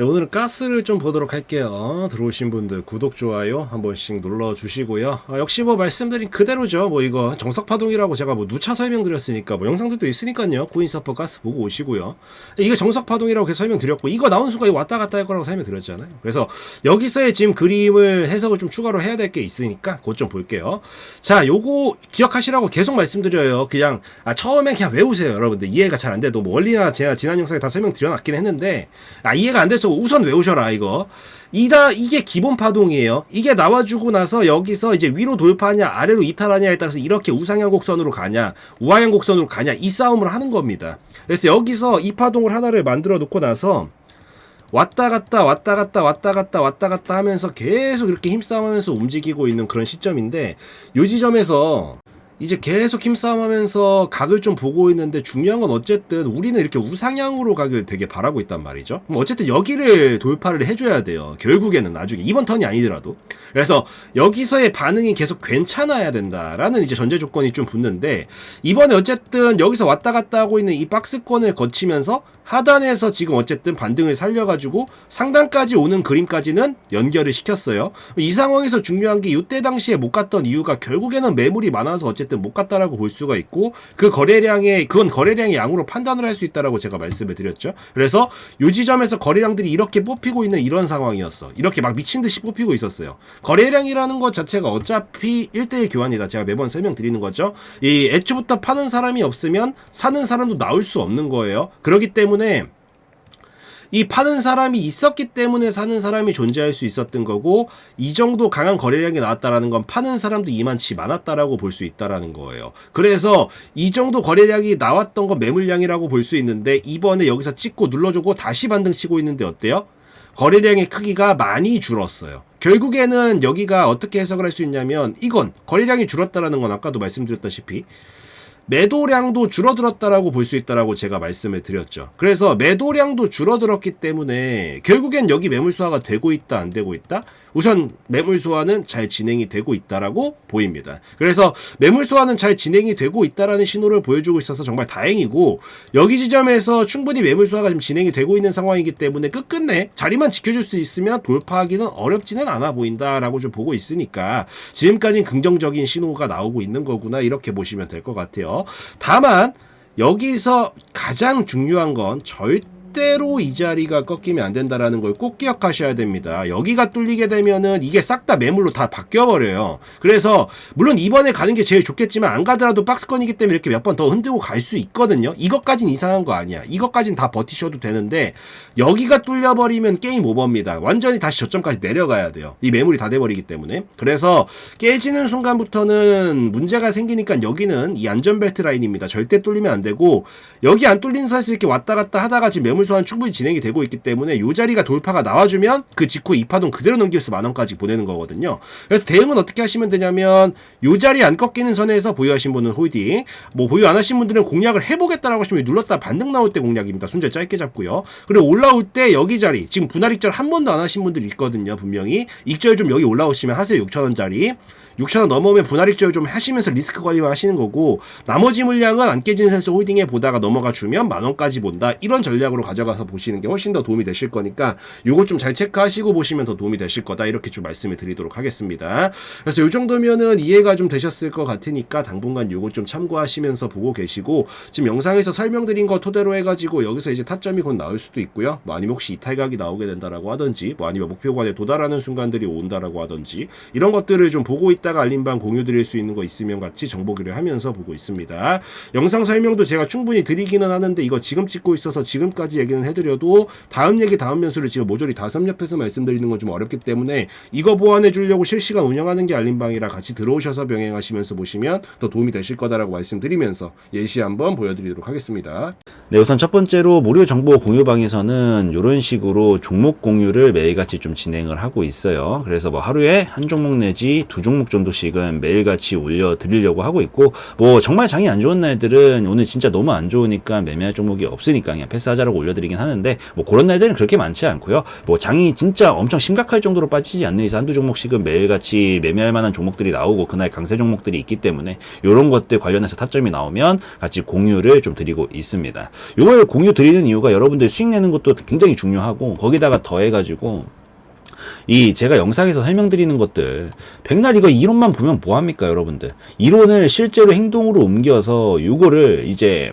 네, 오늘은 가스를 좀 보도록 할게요. 들어오신 분들 구독, 좋아요 한 번씩 눌러주시고요. 아, 역시 뭐 말씀드린 그대로죠. 뭐 이거 정석파동이라고 제가 뭐 누차 설명드렸으니까 뭐 영상들도 있으니까요. 코인서퍼 가스 보고 오시고요. 이게 정석파동이라고 계속 설명드렸고 이거 나온 순간 이거 왔다 갔다 할 거라고 설명드렸잖아요. 그래서 여기서의 지금 그림을 해석을 좀 추가로 해야 될 게 있으니까 그것 좀 볼게요. 자, 요거 기억하시라고 계속 말씀드려요. 그냥 아, 처음에 그냥 외우세요, 여러분들. 이해가 잘 안 돼도 뭐 원리나 제가 지난 영상에 다 설명드려놨긴 했는데 아, 이해가 안 돼서 우선 외우셔라 이거. 이다 이게 기본 파동이에요. 이게 나와주고 나서 여기서 이제 위로 돌파하냐 아래로 이탈하냐에 따라서 이렇게 우상향 곡선으로 가냐 우하향 곡선으로 가냐 이 싸움을 하는 겁니다. 그래서 여기서 이 파동을 하나를 만들어 놓고 나서 왔다 갔다 왔다 갔다 왔다 갔다 왔다 갔다 하면서 계속 이렇게 힘싸움하면서 움직이고 있는 그런 시점인데 요 지점에서 이제 계속 힘싸움하면서 각을 좀 보고 있는데 중요한 건 어쨌든 우리는 이렇게 우상향으로 각을 되게 바라고 있단 말이죠. 그럼 어쨌든 여기를 돌파를 해줘야 돼요. 결국에는 나중에 이번 턴이 아니더라도 그래서 여기서의 반응이 계속 괜찮아야 된다라는 이제 전제 조건이 좀 붙는데 이번에 어쨌든 여기서 왔다 갔다 하고 있는 이 박스권을 거치면서 하단에서 지금 어쨌든 반등을 살려가지고 상단까지 오는 그림까지는 연결을 시켰어요. 이 상황에서 중요한 게 이때 당시에 못 갔던 이유가 결국에는 매물이 많아서 어쨌든 못 갔다라고 볼 수가 있고 그 거래량의 그건 거래량의 양으로 판단을 할 수 있다라고 제가 말씀을 드렸죠. 그래서 요 지점에서 거래량들이 이렇게 뽑히고 있는 이런 상황이었어. 이렇게 막 미친 듯이 뽑히고 있었어요. 거래량이라는 것 자체가 어차피 1대1 교환이다. 제가 매번 설명드리는 거죠. 이 애초부터 파는 사람이 없으면 사는 사람도 나올 수 없는 거예요. 그렇기 때문에 이 파는 사람이 있었기 때문에 사는 사람이 존재할 수 있었던 거고 이 정도 강한 거래량이 나왔다라는 건 파는 사람도 이만치 많았다라고 볼 수 있다라는 거예요. 그래서 이 정도 거래량이 나왔던 건 매물량이라고 볼 수 있는데 이번에 여기서 찍고 눌러주고 다시 반등 치고 있는데 어때요? 거래량의 크기가 많이 줄었어요. 결국에는 여기가 어떻게 해석을 할 수 있냐면 이건 거래량이 줄었다라는 건 아까도 말씀드렸다시피 매도량도 줄어들었다라고 볼 수 있다라고 제가 말씀을 드렸죠. 그래서 매도량도 줄어들었기 때문에 결국엔 여기 매물 소화가 되고 있다 안 되고 있다. 우선 매물 소화는 잘 진행이 되고 있다라고 보입니다. 그래서 매물 소화는 잘 진행이 되고 있다라는 신호를 보여주고 있어서 정말 다행이고 여기 지점에서 충분히 매물 소화가 지금 진행이 되고 있는 상황이기 때문에 끝끝내 자리만 지켜줄 수 있으면 돌파하기는 어렵지는 않아 보인다라고 좀 보고 있으니까 지금까지는 긍정적인 신호가 나오고 있는 거구나 이렇게 보시면 될 것 같아요. 다만 여기서 가장 중요한 건 절대 로 이 자리가 꺾이면 안 된다라는 걸 꼭 기억하셔야 됩니다. 여기가 뚫리게 되면은 이게 싹 다 매물로 다 바뀌어 버려요. 그래서 물론 이번에 가는 게 제일 좋겠지만 안 가더라도 박스권이기 때문에 이렇게 몇 번 더 흔들고 갈 수 있거든요. 이것까진 이상한 거 아니야. 이것까진 다 버티셔도 되는데 여기가 뚫려 버리면 게임 오버입니다. 완전히 다시 저점까지 내려가야 돼요. 이 매물이 다 돼 버리기 때문에. 그래서 깨지는 순간부터는 문제가 생기니까 여기는 이 안전벨트 라인입니다. 절대 뚫리면 안 되고 여기 안 뚫린 선에서 이렇게 왔다 갔다 하다가 지금 매물 소환 충분히 진행이 되고 있기 때문에 이 자리가 돌파가 나와주면 그 직후 이 파동 그대로 넘겨서 만 원까지 보내는 거거든요. 그래서 대응은 어떻게 하시면 되냐면 이 자리 안 꺾이는 선에서 보유하신 분은 홀딩, 뭐 보유 안 하신 분들은 공략을 해보겠다라고 하시면 눌렀다 반등 나올 때 공략입니다. 순절 짧게 잡고요. 그리고 올라올 때 여기 자리 지금 분할 익절 한 번도 안 하신 분들 있거든요. 분명히 익절 좀 여기 올라오시면 하세요. 6천 원짜리. 6천원 넘어오면 분할 익절 좀 하시면서 리스크 관리만 하시는 거고 나머지 물량은 안 깨지는 선에서 홀딩해 보다가 넘어가 주면 만 원까지 본다. 이런 전략으로 가져가서 보시는 게 훨씬 더 도움이 되실 거니까 요거 좀 잘 체크하시고 보시면 더 도움이 되실 거다. 이렇게 좀 말씀을 드리도록 하겠습니다. 그래서 요 정도면은 이해가 좀 되셨을 것 같으니까 당분간 요거 좀 참고하시면서 보고 계시고 지금 영상에서 설명드린 거 토대로 해가지고 여기서 이제 타점이 곧 나올 수도 있고요. 뭐 아니면 혹시 이탈각이 나오게 된다라고 하든지 뭐 아니면 목표관에 도달하는 순간들이 온다라고 하든지 이런 것들을 좀 보고 있다 가 알림방 공유 드릴 수 있는 거 있으면 같이 정보 교류 하면서 보고 있습니다. 영상 설명도 제가 충분히 드리기는 하는데 이거 지금 찍고 있어서 지금까지 얘기는 해드려도 다음 얘기 다음 변수를 지금 모조리 다섯 옆에서 말씀드리는 건 좀 어렵기 때문에 이거 보완해 주려고 실시간 운영하는 게 알림방이라 같이 들어오셔서 병행하시면서 보시면 더 도움이 되실 거다라고 말씀드리면서 예시 한번 보여드리도록 하겠습니다. 네, 우선 첫 번째로 무료 정보 공유방에서는 이런 식으로 종목 공유를 매일같이 좀 진행을 하고 있어요. 그래서 뭐 하루에 한 종목 내지 두 종목 정도 정도씩은 매일같이 올려 드리려고 하고 있고 뭐 정말 장이 안 좋은 날들은 오늘 진짜 너무 안 좋으니까 매매할 종목이 없으니까 그냥 패스하자라고 올려드리긴 하는데 뭐 그런 날들은 그렇게 많지 않고요. 뭐 장이 진짜 엄청 심각할 정도로 빠지지 않는 이상 한두 종목씩은 매일같이 매매할 만한 종목들이 나오고 그날 강세 종목들이 있기 때문에 이런 것들 관련해서 타점이 나오면 같이 공유를 좀 드리고 있습니다. 이걸 공유 드리는 이유가 여러분들 수익 내는 것도 굉장히 중요하고 거기다가 더해가지고 이 제가 영상에서 설명드리는 것들. 백날 이거 이론만 보면 뭐합니까 여러분들? 이론을 실제로 행동으로 옮겨서 요거를 이제